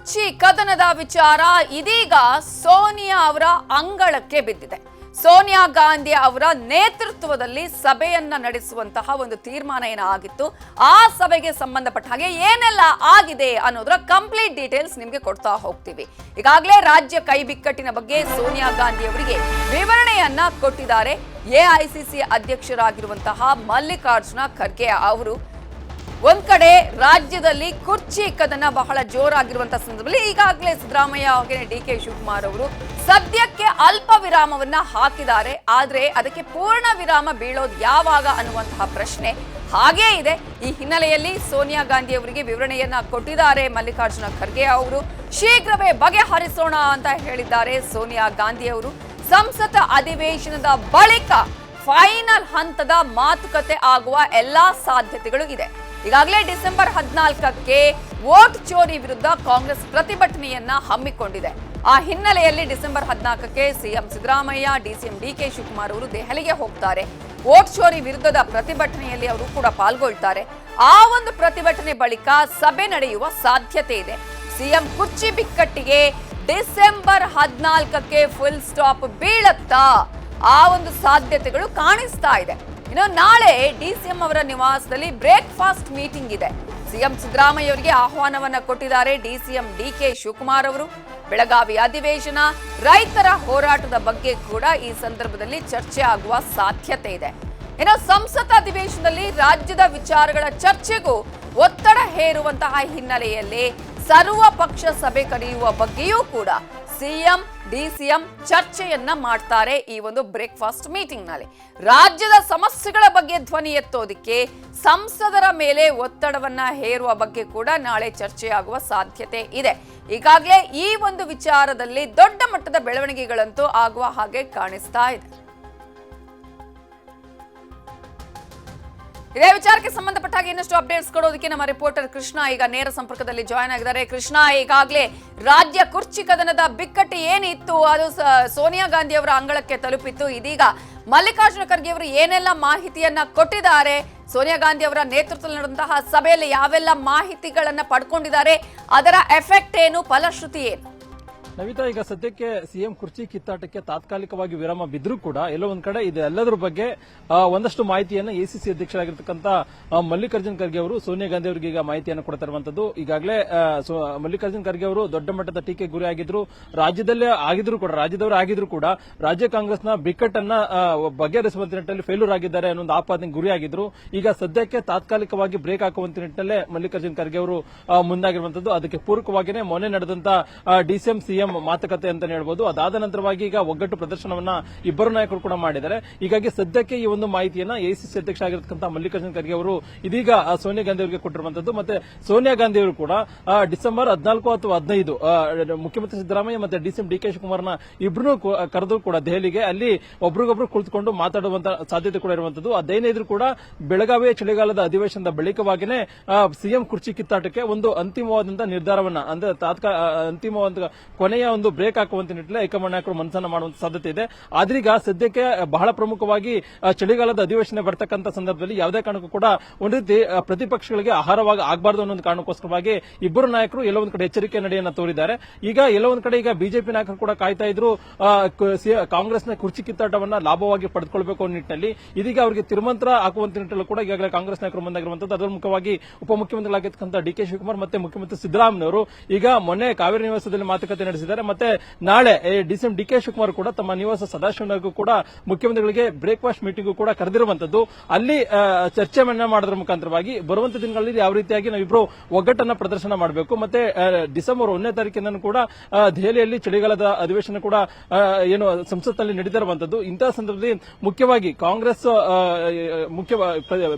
ಕುರ್ಚಿ ಕದನದ ವಿಚಾರ ಇದೀಗ ಸೋನಿಯಾ ಅವರ ಅಂಗಳಕ್ಕೆ ಬಿದ್ದಿದೆ. ಸೋನಿಯಾ ಗಾಂಧಿ ಅವರ ನೇತೃತ್ವದಲ್ಲಿ ಸಭೆಯನ್ನ ನಡೆಸುವಂತಹ ಒಂದು ತೀರ್ಮಾನ ಏನಾಗಿತ್ತು, ಆ ಸಭೆಗೆ ಸಂಬಂಧಪಟ್ಟ ಹಾಗೆ ಏನೆಲ್ಲ ಆಗಿದೆ ಅನ್ನೋದರ ಕಂಪ್ಲೀಟ್ ಡೀಟೇಲ್ಸ್ ನಿಮಗೆ ಕೊಡ್ತಾ ಹೋಗ್ತೀವಿ. ಈಗಾಗಲೇ ರಾಜ್ಯ ಕೈ ಬಿಕ್ಕಟ್ಟಿನ ಬಗ್ಗೆ ಸೋನಿಯಾ ಗಾಂಧಿ ಅವರಿಗೆ ವಿವರಣೆಯನ್ನ ಕೊಟ್ಟಿದ್ದಾರೆ. ಎಐಸಿಸಿ ಅಧ್ಯಕ್ಷರಾಗಿರುವಂತಹ ಮಲ್ಲಿಕಾರ್ಜುನ ಖರ್ಗೆ ಅವರು ಒಂದ್ ಕಡೆ ರಾಜ್ಯದಲ್ಲಿ ಕುರ್ಚಿ ಕದನ ಬಹಳ ಜೋರಾಗಿರುವಂತಹ ಸಂದರ್ಭದಲ್ಲಿ ಈಗಾಗಲೇ ಸಿದ್ದರಾಮಯ್ಯ ಹಾಗೆ ಡಿ ಕೆ ಶಿವಕುಮಾರ್ ಅವರು ಸದ್ಯಕ್ಕೆ ಅಲ್ಪ ವಿರಾಮವನ್ನ ಹಾಕಿದ್ದಾರೆ. ಆದ್ರೆ ಅದಕ್ಕೆ ಪೂರ್ಣ ವಿರಾಮ ಬೀಳೋದು ಯಾವಾಗ ಅನ್ನುವಂತಹ ಪ್ರಶ್ನೆ ಹಾಗೇ ಇದೆ. ಈ ಹಿನ್ನೆಲೆಯಲ್ಲಿ ಸೋನಿಯಾ ಗಾಂಧಿ ಅವರಿಗೆ ವಿವರಣೆಯನ್ನ ಕೊಟ್ಟಿದ್ದಾರೆ ಮಲ್ಲಿಕಾರ್ಜುನ ಖರ್ಗೆ ಅವರು. ಶೀಘ್ರವೇ ಬಗೆಹರಿಸೋಣ ಅಂತ ಹೇಳಿದ್ದಾರೆ ಸೋನಿಯಾ ಗಾಂಧಿ ಅವರು. ಸಂಸತ್ ಅಧಿವೇಶನದ ಬಳಿಕ ಫೈನಲ್ ಹಂತದ ಮಾತುಕತೆ ಆಗುವ ಎಲ್ಲಾ ಸಾಧ್ಯತೆಗಳು ಇದೆ. ಈಗಾಗಲೇ ಡಿಸೆಂಬರ್ ಹದಿನಾಲ್ಕಕ್ಕೆ ವೋಟ್ ಚೋರಿ ವಿರುದ್ಧ ಕಾಂಗ್ರೆಸ್ ಪ್ರತಿಭಟನೆಯನ್ನ ಹಮ್ಮಿಕೊಂಡಿದೆ. ಆ ಹಿನ್ನೆಲೆಯಲ್ಲಿ December ಹದಿನಾಲ್ಕಕ್ಕೆ CM Siddaramaiah, DCM D K Shivakumar ಅವರು ದೆಹಲಿಗೆ ಹೋಗ್ತಾರೆ. ವೋಟ್ ಚೋರಿ ವಿರುದ್ಧದ ಪ್ರತಿಭಟನೆಯಲ್ಲಿ ಅವರು ಕೂಡ ಪಾಲ್ಗೊಳ್ತಾರೆ. ಆ ಒಂದು ಪ್ರತಿಭಟನೆ ಬಳಿಕ ಸಭೆ ನಡೆಯುವ ಸಾಧ್ಯತೆ ಇದೆ. ಸಿಎಂ ಕುರ್ಚಿ ಬಿಕ್ಕಟ್ಟಿಗೆ ಡಿಸೆಂಬರ್ ಹದಿನಾಲ್ಕಕ್ಕೆ ಫುಲ್ ಸ್ಟಾಪ್ ಬೀಳತ್ತಾ ಆ ಒಂದು ಸಾಧ್ಯತೆಗಳು ಕಾಣಿಸ್ತಾ ಇದೆ. ಇನ್ನು ನಾಳೆ ಡಿಸಿಎಂ ಅವರ ನಿವಾಸದಲ್ಲಿ ಬ್ರೇಕ್ಫಾಸ್ಟ್ ಮೀಟಿಂಗ್ ಇದೆ. ಸಿಎಂ ಸಿದ್ದರಾಮಯ್ಯ ಅವರಿಗೆ ಆಹ್ವಾನವನ್ನ ಕೊಟ್ಟಿದ್ದಾರೆ D CM D K Shivakumar ಅವರು. ಬೆಳಗಾವಿ ಅಧಿವೇಶನ, ರೈತರ ಹೋರಾಟದ ಬಗ್ಗೆ ಕೂಡ ಈ ಸಂದರ್ಭದಲ್ಲಿ ಚರ್ಚೆ ಆಗುವ ಸಾಧ್ಯತೆ ಇದೆ. ಇನ್ನು ಸಂಸತ್ ಅಧಿವೇಶನದಲ್ಲಿ ರಾಜ್ಯದ ವಿಚಾರಗಳ ಚರ್ಚೆಗೂ ಒತ್ತಡ ಹೇರುವಂತಹ ಹಿನ್ನೆಲೆಯಲ್ಲಿ ಸರ್ವ ಪಕ್ಷ ಸಭೆ ಕರೆಯುವ ಬಗ್ಗೆಯೂ ಕೂಡ ಸಿಎಂ, ಡಿಸಿಎಂ ಚರ್ಚೆಯನ್ನ ಮಾಡ್ತಾರೆ ಈ ಒಂದು ಬ್ರೇಕ್ಫಾಸ್ಟ್ ಮೀಟಿಂಗ್ನಲ್ಲಿ ರಾಜ್ಯದ ಸಮಸ್ಯೆಗಳ ಬಗ್ಗೆ ಧ್ವನಿ ಎತ್ತೋದಿಕ್ಕೆ ಸಂಸದರ ಮೇಲೆ ಒತ್ತಡವನ್ನ ಹೇರುವ ಬಗ್ಗೆ ಕೂಡ ನಾಳೆ ಚರ್ಚೆಯಾಗುವ ಸಾಧ್ಯತೆ ಇದೆ. ಈಗಾಗಲೇ ಈ ಒಂದು ವಿಚಾರದಲ್ಲಿ ದೊಡ್ಡ ಮಟ್ಟದ ಬೆಳವಣಿಗೆಗಳಂತೂ ಆಗುವ ಹಾಗೆ ಕಾಣಿಸ್ತಾ ಇದೆ. ಇದೇ ವಿಚಾರಕ್ಕೆ ಸಂಬಂಧಪಟ್ಟ ಹಾಗೆ ಇನ್ನಷ್ಟು ಅಪ್ಡೇಟ್ಸ್ ಕೊಡೋದಕ್ಕೆ ನಮ್ಮ ರಿಪೋರ್ಟರ್ ಕೃಷ್ಣ ಈಗ ನೇರ ಸಂಪರ್ಕದಲ್ಲಿ ಜಾಯ್ನ್ ಆಗಿದ್ದಾರೆ. ಕೃಷ್ಣ, ಈಗಾಗಲೇ ರಾಜ್ಯ ಕುರ್ಚಿ ಕದನದ ಬಿಕ್ಕಟ್ಟು ಏನಿತ್ತು? ಅದು ಸೋನಿಯಾ ಗಾಂಧಿ ಅವರ ಅಂಗಳಕ್ಕೆ ತಲುಪಿತ್ತು. ಇದೀಗ ಮಲ್ಲಿಕಾರ್ಜುನ ಖರ್ಗೆ ಅವರು ಏನೆಲ್ಲ ಮಾಹಿತಿಯನ್ನ ಕೊಟ್ಟಿದ್ದಾರೆ? ಸೋನಿಯಾ ಗಾಂಧಿ ಅವರ ನೇತೃತ್ವದಲ್ಲಿ ನಡೆದಂತಹ ಸಭೆಯಲ್ಲಿ ಯಾವೆಲ್ಲ ಮಾಹಿತಿಗಳನ್ನ ಪಡ್ಕೊಂಡಿದ್ದಾರೆ? ಅದರ ಎಫೆಕ್ಟ್ ಏನು? ಫಲಶ್ರುತಿ ಏನು? ನವಿತಾ, ಈಗ ಸದ್ಯಕ್ಕೆ ಸಿಎಂ ಕುರ್ಚಿ ಕಿತ್ತಾಟಕ್ಕೆ ತಾತ್ಕಾಲಿಕವಾಗಿ ವಿರಾಮ ಬಿದ್ದರೂ ಕೂಡ ಎಲ್ಲೋ ಒಂದ್ ಕಡೆ ಇದೆಲ್ಲದರ ಬಗ್ಗೆ ಒಂದಷ್ಟು ಮಾಹಿತಿಯನ್ನು ಎಸಿಸಿ ಅಧ್ಯಕ್ಷರಾಗಿರ್ತಕ್ಕಂಥ ಮಲ್ಲಿಕಾರ್ಜುನ್ ಖರ್ಗೆ ಅವರು, ಸೋನಿಯಾ ಗಾಂಧಿ ಅವರಿಗೆ ಈಗ ಮಾಹಿತಿಯನ್ನು ಕೊಡ್ತಾ ಇರುವಂತದ್ದು ಈಗಾಗಲೇ ಸೋ- ಮಲ್ಲಿಕಾರ್ಜುನ್ ಖರ್ಗೆ ಅವರು ದೊಡ್ಡ ಮಟ್ಟದ ಟೀಕೆ ಗುರಿ ಆಗಿದ್ರು. ರಾಜ್ಯದಲ್ಲೇ ಆಗಿದ್ರು ಕೂಡ, ರಾಜ್ಯದವರು ಆಗಿದ್ರು ಕೂಡ, ರಾಜ್ಯ ಕಾಂಗ್ರೆಸ್ನ ಬಿಕ್ಕಟ್ಟನ್ನ ಬಗೆಹರಿಸುವಂತ ನಿಟ್ಟಿನಲ್ಲಿ ಫೇಲ್ಯೂರ್ ಆಗಿದ್ದಾರೆ ಅನ್ನೋ ಒಂದು ಆಪಾದನೆಗೆ ಗುರಿಯಾಗಿದ್ರು ಈಗ ಸದ್ಯಕ್ಕೆ ತಾತ್ಕಾಲಿಕವಾಗಿ ಬ್ರೇಕ್ ಹಾಕುವಂತ ನಿಟ್ಟಿನಲ್ಲೇ ಮಲ್ಲಿಕಾರ್ಜುನ್ ಖರ್ಗೆ ಅವರು ಮುಂದಾಗಿರುವಂತದ್ದು. ಅದಕ್ಕೆ ಪೂರಕವಾಗಿಯೇ ಮೊನ್ನೆ ನಡೆದಂತ ಡಿಸಿಎಂ, ಸಿಎಂ ಮಾತುಕತೆ ಅಂತ ಹೇಳ್ಬೋದು. ಅದಾದ ನಂತರವಾಗಿ ಈಗ ಒಗ್ಗಟ್ಟು ಪ್ರದರ್ಶನವನ್ನ ಇಬ್ಬರು ನಾಯಕರು ಕೂಡ ಮಾಡಿದ್ದಾರೆ. ಹೀಗಾಗಿ ಸದ್ಯಕ್ಕೆ ಈ ಒಂದು ಮಾಹಿತಿಯನ್ನ ಎಐಸಿಸಿ ಅಧ್ಯಕ್ಷ ಆಗಿರತಕ್ಕಂಥ ಮಲ್ಲಿಕಾರ್ಜುನ ಖರ್ಗೆ ಅವರು ಇದೀಗ ಸೋನಿಯಾ ಗಾಂಧಿ ಅವರಿಗೆ ಕೊಟ್ಟಿರುವಂತದ್ದು ಮತ್ತೆ ಸೋನಿಯಾ ಗಾಂಧಿ ಅವರು ಕೂಡ ಡಿಸೆಂಬರ್ ಹದಿನಾಲ್ಕು ಅಥವಾ ಹದಿನೈದು ಮುಖ್ಯಮಂತ್ರಿ ಸಿದ್ದರಾಮಯ್ಯ ಮತ್ತೆ ಡಿಸಿಎಂ ಡಿಕೆ ಶಿವಕುಮಾರ್ನ ಇಬ್ಬರು ಕರೆದು ಕೂಡ ದೆಹಲಿಗೆ. ಅಲ್ಲಿ ಒಬ್ರಿಗೊಬ್ರು ಕುಳಿತುಕೊಂಡು ಮಾತಾಡುವಂತ ಸಾಧ್ಯತೆ ಕೂಡ ಇರುವಂತದ್ದು ಅದೇನಿದ್ರು ಕೂಡ ಬೆಳಗಾವಿಯ ಚಳಿಗಾಲದ ಅಧಿವೇಶನದ ಬಳಿಕವಾಗಿನೇ ಸಿಎಂ ಕುರ್ಚಿ ಕಿತ್ತಾಟಕ್ಕೆ ಒಂದು ಅಂತಿಮವಾದಂತಹ ನಿರ್ಧಾರವನ್ನ, ಅಂದ್ರೆ ತಾತ್ಕಾಲ ಅಂತಿಮವಾದ ಕೊನೆಯ ಒಂದು ಬ್ರೇಕ್ ಹಾಕುವಂತ ನಿಟ್ಟಿನಲ್ಲಿ ಹೈಕಮಾಂಡ್ ನಾಯಕರು ಮನಸ್ಸನ್ನ ಮಾಡುವಂತ ಸಾಧ್ಯತೆ ಇದೆ. ಆದ್ರೀಗ ಸದ್ಯಕ್ಕೆ ಬಹಳ ಪ್ರಮುಖವಾಗಿ ಚಳಿಗಾಲದ ಅಧಿವೇಶನ ಬರ್ತಕ್ಕಂಥ ಸಂದರ್ಭದಲ್ಲಿ ಯಾವುದೇ ಕಾರಣಕ್ಕೂ ಕೂಡ ಒಂದು ರೀತಿ ಪ್ರತಿಪಕ್ಷಗಳಿಗೆ ಆಹಾರವಾಗಿ ಆಗಬಾರದು ಅನ್ನೋ ಕಾರಣಕ್ಕೋಸ್ಕರವಾಗಿ ಇಬ್ಬರು ನಾಯಕರು ಎಲ್ಲ ಒಂದ್ ಕಡೆ ಎಚ್ಚರಿಕೆ ನಡೆಯನ್ನ ತೋರಿದ್ದಾರೆ. ಈಗ ಎಲ್ಲೋ ಒಂದ್ ಕಡೆ ಈಗ ಬಿಜೆಪಿ ನಾಯಕರು ಕೂಡ ಕಾಯ್ತಾ ಇದ್ರು ಕಾಂಗ್ರೆಸ್ನ ಕುರ್ಚಿ ಕಿತ್ತಾಟವನ್ನ ಲಾಭವಾಗಿ ಪಡೆದುಕೊಳ್ಬೇಕು ಅನ್ನೋ ನಿಟ್ಟಿನಲ್ಲಿ. ಇದೀಗ ಅವರಿಗೆ ತಿರುಮಂತ್ರ ಹಾಕುವಂತ ನಿಟ್ಟಿನಲ್ಲಿ ಕೂಡ ಈಗಾಗಲೇ ಕಾಂಗ್ರೆಸ್ ನಾಯಕರು ಮುಂದಾಗಿರುವಂತದ್ದು. ಅದರ ಮುಖವಾಗಿ ಉಪಮುಖ್ಯಮಂತ್ರಿಗಳಾಗಿರ್ತಕ್ಕಂಥ ಡಿ ಕೆ ಶಿವಕುಮಾರ್ ಮತ್ತೆ ಮುಖ್ಯಮಂತ್ರಿ ಸಿದ್ದರಾಮಯ್ಯವರು ಈಗ ಮೊನ್ನೆ ಕಾವೇರಿ ನಿವಾಸದಲ್ಲಿ ಮಾತುಕತೆ ನಡೆಸಿದ್ದಾರೆ ಮತ್ತೆ ನಾಳೆ ಡಿಸಿಎಂ ಡಿ ಕೆ ಶಿವಕುಮಾರ್ ಕೂಡ ತಮ್ಮ ನಿವಾಸ ಸದಾಶಿವನಗೂ ಕೂಡ ಮುಖ್ಯಮಂತ್ರಿಗಳಿಗೆ ಬ್ರೇಕ್ಫಾಸ್ಟ್ ಮೀಟಿಂಗ್ ಕೂಡ ಕರೆದಿರುವಂತದ್ದು. ಅಲ್ಲಿ ಚರ್ಚೆ ಮಾಡೋದ್ರ ಮುಖಾಂತರವಾಗಿ ಬರುವಂತ ದಿನಗಳಲ್ಲಿ ಯಾವ ರೀತಿಯಾಗಿ ನಾವಿಬ್ರು ಒಗ್ಗಟ್ಟನ್ನ ಪ್ರದರ್ಶನ ಮಾಡಬೇಕು. ಮತ್ತೆ ಡಿಸೆಂಬರ್ ಒಂದನೇ ತಾರೀಕಿನ ಕೂಡ ದೆಹಲಿಯಲ್ಲಿ ಚಳಿಗಾಲದ ಅಧಿವೇಶನ ಕೂಡ ಏನು ಸಂಸತ್ನಲ್ಲಿ ನಡೆದಿರುವಂತದ್ದು ಇಂತಹ ಸಂದರ್ಭದಲ್ಲಿ ಮುಖ್ಯವಾಗಿ ಕಾಂಗ್ರೆಸ್ ಮುಖ್ಯ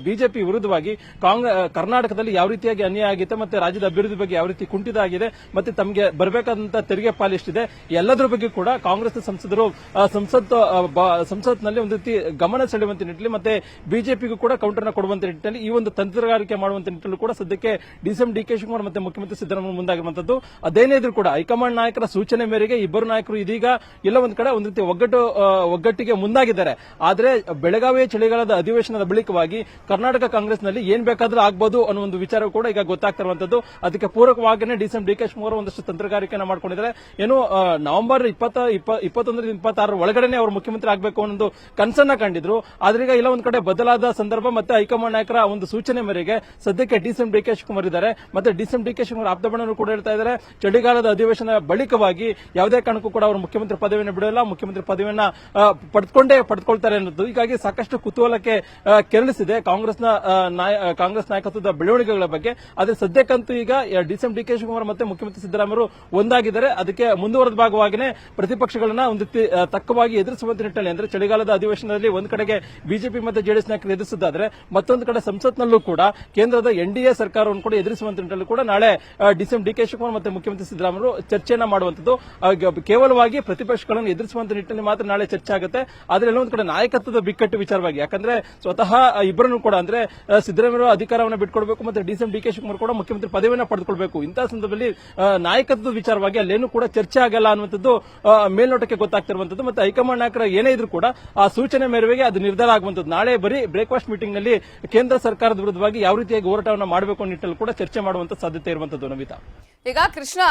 ಬಿಜೆಪಿ ವಿರುದ್ಧವಾಗಿ ಕರ್ನಾಟಕದಲ್ಲಿ ಯಾವ ರೀತಿಯಾಗಿ ಅನ್ಯಾಯ ಆಗಿದೆ, ಮತ್ತೆ ರಾಜ್ಯದ ಅಭಿವೃದ್ಧಿ ಬಗ್ಗೆ ಯಾವ ರೀತಿ ಕುಂಠಿತ ಆಗಿದೆ, ಮತ್ತೆ ತಮಗೆ ಬರಬೇಕಾದಂತಹ ತೆರಿಗೆ ಬಗ್ಗೆ ಪಾಲಿಷ್ಟಿದೆ ಎಲ್ಲದರ ಬಗ್ಗೆ ಕೂಡ ಕಾಂಗ್ರೆಸ್ ಸಂಸದರು ಸಂಸತ್ ಸಂಸತ್ನಲ್ಲಿ ಒಂದು ರೀತಿ ಗಮನ ಸೆಳೆಯುವಂತ ನಿಟ್ಟಿನಲ್ಲಿ ಮತ್ತೆ ಬಿಜೆಪಿಗೂ ಕೂಡ ಕೌಂಟರ್ನ ಕೊಡುವಂತ ನಿಟ್ಟಿನಲ್ಲಿ ಈ ಒಂದು ತಂತ್ರಗಾರಿಕೆ ಮಾಡುವಂತ ನಿಟ್ಟಿನಲ್ಲಿ ಕೂಡ ಸದ್ಯಕ್ಕೆ ಡಿಸಿಎಂ ಡಿ ಕೆ ಶಿವಕುಮಾರ್ ಮತ್ತೆ ಮುಖ್ಯಮಂತ್ರಿ ಸಿದ್ದರಾಮಯ್ಯ ಮುಂದಾಗಿರುವಂತದ್ದು. ಅದೇನೇ ಇದ್ರೂ ಕೂಡ ಹೈಕಮಾಂಡ್ ನಾಯಕರ ಸೂಚನೆ ಮೇರೆಗೆ ಇಬ್ಬರು ನಾಯಕರು ಇದೀಗ ಎಲ್ಲ ಒಂದು ಕಡೆ ಒಂದು ರೀತಿ ಒಗ್ಗಟ್ಟು ಒಗ್ಗಟ್ಟಿಗೆ ಮುಂದಾಗಿದ್ದಾರೆ. ಆದರೆ ಬೆಳಗಾವಿಯ ಚಳಿಗಾಲದ ಅಧಿವೇಶನದ ಬಳಿಕವಾಗಿ ಕರ್ನಾಟಕ ಕಾಂಗ್ರೆಸ್ನಲ್ಲಿ ಏನ್ ಬೇಕಾದ್ರೂ ಆಗ್ಬೋದು ಅನ್ನೋ ಒಂದು ವಿಚಾರ ಕೂಡ ಈಗ ಗೊತ್ತಾಗ್ತಿರುವಂತದ್ದು ಅದಕ್ಕೆ ಪೂರಕವಾಗಿನೇ ಡಿಸಿಎಂ ಡಿ ಕೆ ಶಿವಕುಮಾರ್ ಒಂದಷ್ಟು ತಂತ್ರಗಾರಿಕೆಯನ್ನು ಮಾಡ್ಕೊಂಡಿದ್ದಾರೆ. ಏನು ನವೆಂಬರ್ ಇಪ್ಪತ್ತ, ಇಪ್ಪ- ಇಪ್ಪತ್ತೊಂದರಿಂದ ಇಪ್ಪತ್ತಾರರ ಒಳಗಡೆನೆ ಅವರು ಮುಖ್ಯಮಂತ್ರಿ ಆಗಬೇಕು ಅನ್ನೋ ಕನಸನ್ನ ಕಂಡಿದ್ರು. ಆದ್ರೀಗ ಇಲ್ಲ, ಒಂದ್ ಕಡೆ ಬದಲಾದ ಸಂದರ್ಭ ಮತ್ತೆ ಹೈಕಮಾಂಡ್ ನಾಯಕರ ಒಂದು ಸೂಚನೆ ಮೇರೆಗೆ ಸದ್ಯಕ್ಕೆ ಡಿಸಿಎಂ ಡಿ ಕೆ ಶಿವಕುಮಾರ್ ಇದ್ದಾರೆ. ಮತ್ತೆ ಡಿಸಿಎಂ ಡಿ ಕೆ ಶಿವಕುಮಾರ್ ಕೂಡ ಹೇಳ್ತಾ ಇದ್ದಾರೆ. ಚಳಿಗಾಲದ ಅಧಿವೇಶನ ಬಳಿಕವಾಗಿ ಯಾವುದೇ ಕಾರಣಕ್ಕೂ ಕೂಡ ಅವರು ಮುಖ್ಯಮಂತ್ರಿ ಪದವಿಯನ್ನು ಬಿಡಲ್ಲ. ಮುಖ್ಯಮಂತ್ರಿ ಪದವಿಯನ್ನ ಪಡೆದುಕೊಂಡೇ ಪಡ್ಕೊಂಡೇ ಪಡ್ಕೊಳ್ತಾರೆ ಅನ್ನೋದು. ಹೀಗಾಗಿ ಸಾಕಷ್ಟು ಕುತೂಹಲಕ್ಕೆ ಕೆರಳಿಸಿದೆ ಕಾಂಗ್ರೆಸ್ನ ಕಾಂಗ್ರೆಸ್ ನಾಯಕತ್ವದ ಬೆಳವಣಿಗೆಗಳ ಬಗ್ಗೆ. ಆದರೆ ಸದ್ಯಕ್ಕಂತೂ ಈಗ ಡಿಸಿಎಂ ಡಿ ಕೆ ಶಿವಕುಮಾರ್ ಮತ್ತೆ ಮುಖ್ಯಮಂತ್ರಿ ಸಿದ್ದರಾಮಯ್ಯ ಒಂದಾಗಿದ್ದಾರೆ. ಅದಕ್ಕೆ ಮುಂದುವರೆದ ಭಾಗವಾಗಿನೇ ಪ್ರತಿಪಕ್ಷಗಳನ್ನ ಒಂದು ತಕ್ಕವಾಗಿ ಎದುರಿಸುವಂತ ನಿಟ್ಟಿನಲ್ಲಿ ಅಂದ್ರೆ ಚಳಿಗಾಲದ ಅಧಿವೇಶನದಲ್ಲಿ ಒಂದು ಕಡೆಗೆ ಬಿಜೆಪಿ ಮತ್ತೆ ಜೆಡಿಎಸ್ ನಾಯಕರು ಎದುರಿಸಿದ್ದಾದ್ರೆ ಮತ್ತೊಂದು ಕಡೆ ಸಂಸತ್ನಲ್ಲೂ ಕೂಡ ಕೇಂದ್ರದ ಎನ್ಡಿಎ ಸರ್ಕಾರವನ್ನು ಕೂಡ ಎದುರಿಸುವಂತ ನಿಟ್ಟಿನಲ್ಲಿ ಕೂಡ ನಾಳೆ ಡಿಸಿಎಂ ಡಿ ಕೆ ಶಿವಕುಮಾರ್ ಮತ್ತೆ ಮುಖ್ಯಮಂತ್ರಿ ಸಿದ್ದರಾಮಯ್ಯ ಚರ್ಚೆಯನ್ನ ಮಾಡುವಂತದ್ದು ಕೇವಲವಾಗಿ ಪ್ರತಿಪಕ್ಷಗಳನ್ನು ಎದುರಿಸುವಂತ ನಿಟ್ಟಿನಲ್ಲಿ ಮಾತ್ರ ನಾಳೆ ಚರ್ಚೆ ಆಗುತ್ತೆ. ಆದ್ರೆ ಎಲ್ಲೊಂದು ಕಡೆ ನಾಯಕತ್ವದ ಬಿಕ್ಕಟ್ಟು ವಿಚಾರವಾಗಿ, ಯಾಕಂದ್ರೆ ಸ್ವತಃ ಇಬ್ಬರನ್ನು ಕೂಡ ಅಂದ್ರೆ ಸಿದ್ದರಾಮಯ್ಯ ಅಧಿಕಾರವನ್ನು ಬಿಟ್ಕೊಡ್ಬೇಕು, ಮತ್ತೆ ಡಿಸಿಎಂ ಡಿ ಕೆ ಶಿವಕುಮಾರ್ ಕೂಡ ಮುಖ್ಯಮಂತ್ರಿ ಪದವಿಯನ್ನು ಪಡೆದುಕೊಳ್ಬೇಕು. ಇಂತಹ ಸಂದರ್ಭದಲ್ಲಿ ನಾಯಕತ್ವದ ವಿಚಾರವಾಗಿ ಅಲ್ಲೇನು ಕೂಡ ಚರ್ಚೆ ಆಗಲ್ಲ ಅನ್ನುವಂಥದ್ದು ಮೇಲ್ನೋಟಕ್ಕೆ ಗೊತ್ತಾಗ್ತಿರುವಂತದ್ದು ಮತ್ತೆ ಹೈಕಮಾಂಡ್ ನಾಯಕರ ಏನೇ ಇದ್ರೂ ಕೂಡ ಆ ಸೂಚನೆ ಮೇರೆಗೆ ಅದು ನಿರ್ಧಾರ ಆಗುವಂತದ್ದು ನಾಳೆ ಬರೀ ಬ್ರೇಕ್ಫಾಸ್ಟ್ ಮೀಟಿಂಗ್ನಲ್ಲಿ ಕೇಂದ್ರ ಸರ್ಕಾರದ ವಿರುದ್ಧವಾಗಿ ಯಾವ ರೀತಿಯಾಗಿ ಹೋರಾಟವನ್ನು ಮಾಡಬೇಕು ನಿಟ್ಟಲ್ಲಿ ಕೂಡ ಚರ್ಚೆ ಮಾಡುವಂತ ಸಾಧ್ಯತೆ ಇರುವಂತದ್ದು ನಮಿತಾ. ಈಗ ಕೃಷ್ಣ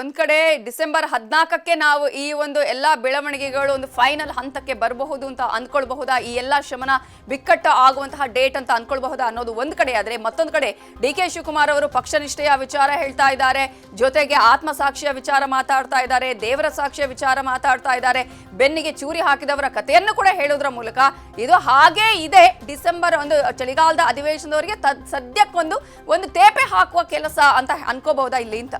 ಒಂದ್ ಕಡೆ ಡಿಸೆಂಬರ್ ಹದಿನಾಲ್ಕಕ್ಕೆ ನಾವು ಈ ಒಂದು ಎಲ್ಲಾ ಬೆಳವಣಿಗೆಗಳು ಒಂದು ಫೈನಲ್ ಹಂತಕ್ಕೆ ಬರಬಹುದು ಅಂತ ಅನ್ಕೊಳ್ಬಹುದಾ ಈ ಎಲ್ಲಾ ಶಮನ ಬಿಕ್ಕಟ್ಟು ಆಗುವಂತಹ ಡೇಟ್ ಅಂತ ಅನ್ಕೊಳ್ಬಹುದಾ ಅನ್ನೋದು ಒಂದ್ ಕಡೆ ಆದ್ರೆ ಮತ್ತೊಂದು ಕಡೆ ಡಿ ಕೆ ಶಿವಕುಮಾರ್ ಅವರು ಪಕ್ಷ ನಿಷ್ಠೆಯ ವಿಚಾರ ಹೇಳ್ತಾ ಇದ್ದಾರೆ. ಜೊತೆಗೆ ಆತ್ಮಸಾಕ್ಷಿಯ ವಿಚಾರ ಮಾತಾಡ್ತಾ ಇದ್ದಾರೆ, ದೇವರ ಸಾಕ್ಷಿಯ ವಿಚಾರ ಮಾತಾಡ್ತಾ ಇದ್ದಾರೆ. ಬೆನ್ನಿಗೆ ಚೂರಿ ಹಾಕಿದವರ ಕಥೆಯನ್ನು ಕೂಡ ಹೇಳೋದ್ರ ಮೂಲಕ ಇದು ಹಾಗೆ ಇದೆ. ಡಿಸೆಂಬರ್ ಒಂದು, ಚಳಿಗಾಲದ ಅಧಿವೇಶನದವರಿಗೆ ಸದ್ಯಕ್ಕೊಂದು ಒಂದು ತೇಪೆ ಹಾಕುವ ಕೆಲಸ ಅಂತ ಅನ್ಕೋಬಹುದಾ ಇಲ್ಲಿ ಅಂತ?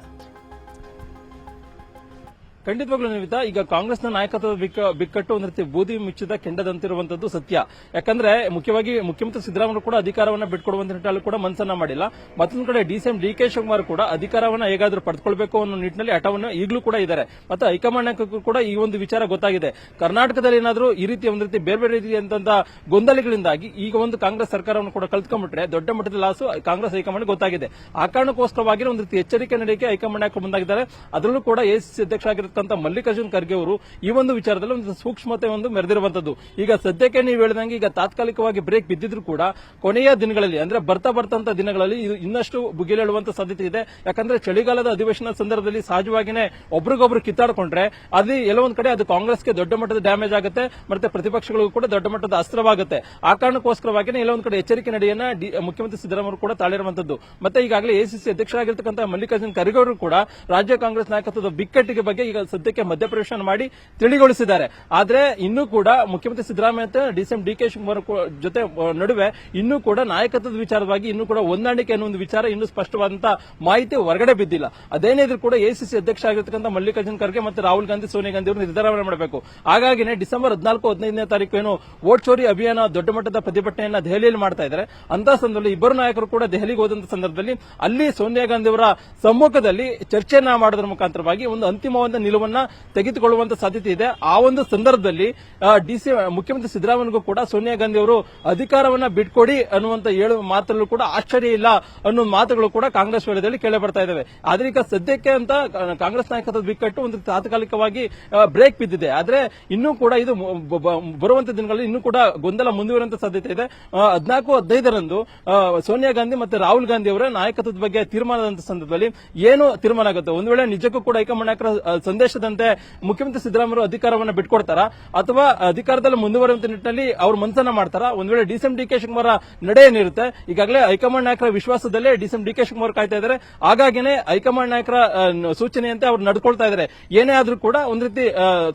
ಖಂಡಿತವಾಗ್ಲೂ ನಿಮಿತ್ತ ಈಗ ಕಾಂಗ್ರೆಸ್ನ ನಾಯಕತ್ವದ ಬಿಕ್ಕ- ಬಿಕ್ಕಟ್ಟು ಒಂದು ರೀತಿ ಬೂದಿ ಮುಚ್ಚಿದ ಕೆಂಡದಂತಿರುವಂತದ್ದು ಸತ್ಯ. ಯಾಕಂದ್ರೆ ಮುಖ್ಯವಾಗಿ ಮುಖ್ಯಮಂತ್ರಿ ಸಿದ್ದರಾಮಯ್ಯ ಕೂಡ ಅಧಿಕಾರವನ್ನ ಬಿಟ್ಕೊಡುವಂತ ನಿಟ್ಟಿನಲ್ಲಿ ಕೂಡ ಮನಸ್ಸನ್ನ ಮಾಡಿಲ್ಲ. ಮತ್ತೊಂದು ಕಡೆ ಡಿಸಿಎಂ ಡಿ ಕೆ ಶಿವಕುಮಾರ್ ಕೂಡ ಅಧಿಕಾರವನ್ನ ಹೇಗಾದ್ರೂ ಪಡೆದುಕೊಳ್ಬೇಕು ಅನ್ನೋ ನಿಟ್ಟಿನಲ್ಲಿ ಹಠವನ್ನು ಈಗಲೂ ಕೂಡ ಇದ್ದಾರೆ. ಮತ್ತೆ ಹೈಕಮಾಂಡ್ ಕೂಡ ಈ ಒಂದು ವಿಚಾರ ಗೊತ್ತಾಗಿದೆ. ಕರ್ನಾಟಕದಲ್ಲಿ ಏನಾದರೂ ಈ ರೀತಿ ಒಂದು ರೀತಿ ಬೇರೆ ಬೇರೆ ರೀತಿಯಂತಹ ಗೊಂದಲಗಳಿಂದಾಗಿ ಈಗ ಒಂದು ಕಾಂಗ್ರೆಸ್ ಸರ್ಕಾರವನ್ನು ಕೂಡ ಕಲ್ತ್ಕೊಂಡ್ಬಿಟ್ರೆ ದೊಡ್ಡ ಮಟ್ಟದ ಲಾಸು ಕಾಂಗ್ರೆಸ್ ಹೈಕಮಾಂಡ್ ಗೊತ್ತಾಗಿದೆ. ಆ ಕಾರಣಕ್ಕೋಸ್ಕರವಾಗಿ ಒಂದು ರೀತಿ ಎಚ್ಚರಿಕೆ ನಡೆಯಕ್ಕೆ ಹೈಕಮಾಂಡ್ ಮುಂದಾಗಿದ್ದಾರೆ. ಅದರಲ್ಲೂ ಕೂಡ ಎಸ್ ಅಧ್ಯಕ್ಷ ಆಗಿರತಕ್ಕಂಥ ಮಲ್ಲಿಕಾರ್ಜುನ್ ಖರ್ಗೆ ಅವರು ಈ ಒಂದು ವಿಚಾರದಲ್ಲಿ ಒಂದು ಸೂಕ್ಷ್ಮತೆ ಒಂದು ಮೆರೆದಿರುವಂತದ್ದು. ಈಗ ಸದ್ಯಕ್ಕೆ ನೀವು ಹೇಳಿದಂಗೆ ಈಗ ತಾತ್ಕಾಲಿಕವಾಗಿ ಬ್ರೇಕ್ ಬಿದ್ದಿದ್ರು ಕೂಡ ಕೊನೆಯ ದಿನಗಳಲ್ಲಿ, ಅಂದ್ರೆ ಬರ್ತಾ ಬರ್ತಂತ ದಿನಗಳಲ್ಲಿ ಇದು ಇನ್ನಷ್ಟು ಬುಗಿಲೇಳುವಂತ ಸಾಧ್ಯತೆ ಇದೆ. ಯಾಕಂದ್ರೆ ಚಳಿಗಾಲದ ಅಧಿವೇಶನ ಸಂದರ್ಭದಲ್ಲಿ ಸಹಜವಾಗಿನೇ ಒಬ್ರಿಗೊಬ್ರು ಕಿತ್ತಾಡ್ಕೊಂಡ್ರೆ ಅಲ್ಲಿ ಎಲ್ಲವೊಂದು ಕಡೆ ಅದು ಕಾಂಗ್ರೆಸ್ಗೆ ದೊಡ್ಡ ಮಟ್ಟದ ಡ್ಯಾಮೇಜ್ ಆಗುತ್ತೆ, ಮತ್ತೆ ಪ್ರತಿಪಕ್ಷಗಳಿಗೂ ಕೂಡ ದೊಡ್ಡ ಮಟ್ಟದ ಅಸ್ತ್ರವಾಗುತ್ತೆ. ಆ ಕಾರಣಕ್ಕೋಸ್ಕರವಾಗಿನೇ ಎಲ್ಲ ಒಂದ್ ಕಡೆ ಎಚ್ಚರಿಕೆ ನಡೆಯನ್ನ ಮುಖ್ಯಮಂತ್ರಿ ಸಿದ್ದರಾಮಯ್ಯ ಕೂಡ ತಾಳಿರುವಂತದ್ದು. ಮತ್ತೆ ಈಗಾಗಲೇ ಎಸಿಸಿ ಅಧ್ಯಕ್ಷರಾಗಿರ್ತಕ್ಕಂಥ ಮಲ್ಲಿಕಾರ್ಜುನ್ ಖರ್ಗೆ ಅವರು ಕೂಡ ರಾಜ್ಯ ಕಾಂಗ್ರೆಸ್ ನಾಯಕತ್ವದ ಬಿಕ್ಕಟ್ಟಿಗೆ ಬಗ್ಗೆ ಈಗ ಸದ್ಯಕ್ಕೆ ಮಧ್ಯಪ್ರವೇಶ ಮಾಡಿ ತಿಳಿಗೊಳಿಸಿದ್ದಾರೆ. ಆದ್ರೆ ಇನ್ನೂ ಕೂಡ ಮುಖ್ಯಮಂತ್ರಿ Siddaramaiah DCM D K Shivakumar ಜೊತೆ ನಡುವೆ ಇನ್ನೂ ಕೂಡ ನಾಯಕತ್ವದ ವಿಚಾರವಾಗಿ ಇನ್ನೂ ಕೂಡ ಹೊಂದಾಣಿಕೆ ಅನ್ನೋ ಒಂದು ವಿಚಾರ ಇನ್ನೂ ಸ್ಪಷ್ಟವಾದಂತಹ ಮಾಹಿತಿ ಹೊರಗಡೆ ಬಿದ್ದಿಲ್ಲ. ಅದೇನಿದ್ರು ಕೂಡ ಎಸಿಸಿ ಅಧ್ಯಕ್ಷ ಆಗಿರ್ತಕ್ಕಂಥ ಮಲ್ಲಿಕಾರ್ಜುನ್ ಖರ್ಗೆ ಮತ್ತು ರಾಹುಲ್ ಗಾಂಧಿ, ಸೋನಿಯಾ ಗಾಂಧಿ ಅವರು ನಿರ್ಧಾರವನ್ನು ಮಾಡಬೇಕು. ಹಾಗಾಗಿನೇ ಡಿಸೆಂಬರ್ ಹದಿನಾಲ್ಕು, ಹದಿನೈದನೇ ತಾರೀಕು ಏನು ವೋಟ್ ಚೋರಿ ಅಭಿಯಾನ ದೊಡ್ಡ ಮಟ್ಟದ ಪ್ರತಿಭಟನೆಯನ್ನ ದೆಹಲಿಯಲ್ಲಿ ಮಾಡ್ತಾ ಇದ್ದಾರೆ. ಅಂತ ಸಂದರ್ಭದಲ್ಲಿ ಇಬ್ಬರು ನಾಯಕರು ಕೂಡ ದೆಹಲಿಗೆ ಹೋದಂತ ಸಂದರ್ಭದಲ್ಲಿ ಅಲ್ಲಿ ಸೋನಿಯಾ ಗಾಂಧಿ ಅವರ ಸಮ್ಮುಖದಲ್ಲಿ ಚರ್ಚೆಯನ್ನ ಮಾಡೋದ್ರ ಮುಖಾಂತರವಾಗಿ ಒಂದು ಅಂತಿಮವಾದ ನಿಲುವನ್ನ ತೆಗೆದುಕೊಳ್ಳುವಂತ ಸಾಧ್ಯತೆ ಇದೆ. ಆ ಒಂದು ಸಂದರ್ಭದಲ್ಲಿ ಡಿಸಿ ಮುಖ್ಯಮಂತ್ರಿ ಸಿದ್ದರಾಮಯ್ಯಗೂ ಕೂಡ ಸೋನಿಯಾ ಗಾಂಧಿ ಅವರು ಅಧಿಕಾರವನ್ನ ಬಿಟ್ಕೊಡಿ ಅನ್ನುವಂತ ಹೇಳುವ ಮಾತಲ್ಲೂ ಕೂಡ ಆಶ್ಚರ್ಯ ಇಲ್ಲ ಅನ್ನೋ ಮಾತುಗಳು ಕೂಡ ಕಾಂಗ್ರೆಸ್ ವಲಯದಲ್ಲಿ ಕೇಳಿ ಬರ್ತಾ ಇದ್ದಾವೆ ಆದ್ರೆ ಈಗ ಸದ್ಯಕ್ಕೆ ಅಂತ ಕಾಂಗ್ರೆಸ್ ನಾಯಕತ್ವದ ಬಿಕ್ಕಟ್ಟು ಒಂದು ತಾತ್ಕಾಲಿಕವಾಗಿ ಬ್ರೇಕ್ ಬಿದ್ದಿದೆ. ಆದ್ರೆ ಇನ್ನೂ ಕೂಡ ಇದು ಬರುವಂತ ದಿನಗಳಲ್ಲಿ ಇನ್ನೂ ಕೂಡ ಗೊಂದಲ ಮುಂದುವರಿಯುವಂತ ಸಾಧ್ಯತೆ ಇದೆ. ಹದಿನಾಲ್ಕು, ಹದಿನೈದರಂದು ಸೋನಿಯಾ ಗಾಂಧಿ ಮತ್ತು ರಾಹುಲ್ ಗಾಂಧಿ ಅವರ ನಾಯಕತ್ವದ ಬಗ್ಗೆ ತೀರ್ಮಾನದ ಸಂದರ್ಭದಲ್ಲಿ ಏನು ತೀರ್ಮಾನ ಆಗುತ್ತೆ? ಒಂದು ವೇಳೆ ನಿಜಕ್ಕೂ ಕೂಡ ಹೈಕಮಾಂಡ್ ನಾಯಕರ ಸಂದೇಶದಂತೆ ಮುಖ್ಯಮಂತ್ರಿ ಸಿದ್ದರಾಮಯ್ಯ ಅಧಿಕಾರವನ್ನು ಬಿಟ್ಕೊಡ್ತಾರ? ಅಥವಾ ಅಧಿಕಾರದಲ್ಲಿ ಮುಂದುವರೆಯುವಂತ ನಿಟ್ಟಿನಲ್ಲಿ ಅವರು ಮನಸ್ಸನ್ನ ಮಾಡ್ತಾರ? ಒಂದ್ ವೇಳೆ ಡಿಸಿಎಂ ಡಿ ಕೆ ಶಿವಕುಮಾರ್ ನಡೆ ಏನಿರುತ್ತೆ, ಈಗಾಗಲೇ ಹೈಕಮಾಂಡ್ ನಾಯಕರ ವಿಶ್ವಾಸದಲ್ಲೇ ಡಿಸಿಎಂ ಡಿ ಕೆ ಶಿವಕುಮಾರ್ ಕಾಯ್ತಾ ಇದ್ದಾರೆ ಹಾಗಾಗಿನೇ ಹೈಕಮಾಂಡ್ ನಾಯಕರ ಸೂಚನೆಯಂತೆ ಅವರು ನಡ್ಕೊಳ್ತಾ ಇದ್ದಾರೆ ಏನೇ ಆದ್ರೂ ಕೂಡ ಒಂದ್ ರೀತಿ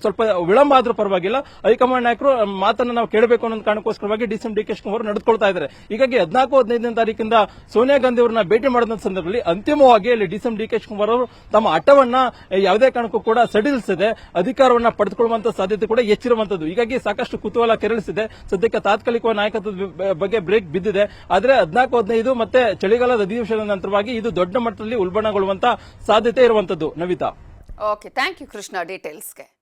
ಸ್ವಲ್ಪ ವಿಳಂಬ ಆದ್ರೂ ಪರವಾಗಿಲ್ಲ. ಹೈಕಮಾಂಡ್ ನಾಯಕರು ಮಾತನ್ನ ನಾವು ಕೇಳಬೇಕು ಅನ್ನೋ ಕಾರಣಕ್ಕೋಸ್ಕರವಾಗಿ ಡಿಸಿಎಂ ಡಿ ಕೆ ಶಿವಕುಮಾರ್ ನಡೆದುಕೊಳ್ತಾ ಇದ್ದಾರೆ ಹೀಗಾಗಿ ಹದಿನಾಲ್ಕು, ಹದಿನೈದನೇ ತಾರೀಕಿಂದ ಸೋನಿಯಾ ಗಾಂಧಿ ಅವರನ್ನ ಭೇಟಿ ಮಾಡಿದ ಸಂದರ್ಭದಲ್ಲಿ ಅಂತಿಮವಾಗಿ ಅಲ್ಲಿ ಡಿಸಿಎಂ ಡಿ ಕೆ ಶಿವಕುಮಾರ್ ಅವರು ತಮ್ಮ ಹಠವನ್ನ ಯಾವುದೇ ಕಾರಣಕ್ಕೂ ಕೂಡ ಸಡಿಲಿಸದೆ ಅಧಿಕಾರವನ್ನ ಪಡೆದುಕೊಳ್ಳುವಂತ ಸಾಧ್ಯತೆ ಕೂಡ ಹೆಚ್ಚಿರುವಂತದ್ದು. ಹೀಗಾಗಿ ಸಾಕಷ್ಟು ಕುತೂಹಲ ಕೆರಳಿಸಿದೆ. ಸದ್ಯಕ್ಕೆ ತಾತ್ಕಾಲಿಕ ನಾಯಕತ್ವದ ಬಗ್ಗೆ ಬ್ರೇಕ್ ಬಿದ್ದಿದೆ. ಆದರೆ ಹದಿನಾಲ್ಕು, ಹದಿನೈದು ಮತ್ತೆ ಚಳಿಗಾಲದ ಅಧಿವೇಶನದ ನಂತರವಾಗಿ ಇದು ದೊಡ್ಡ ಮಟ್ಟದಲ್ಲಿ ಉಲ್ಬಣಗೊಳ್ಳುವಂತ ಸಾಧ್ಯತೆ ಇರುವಂತದ್ದು. Navitha. Okay thank you Krishna ಡೀಟೇಲ್ಸ್ಗೆ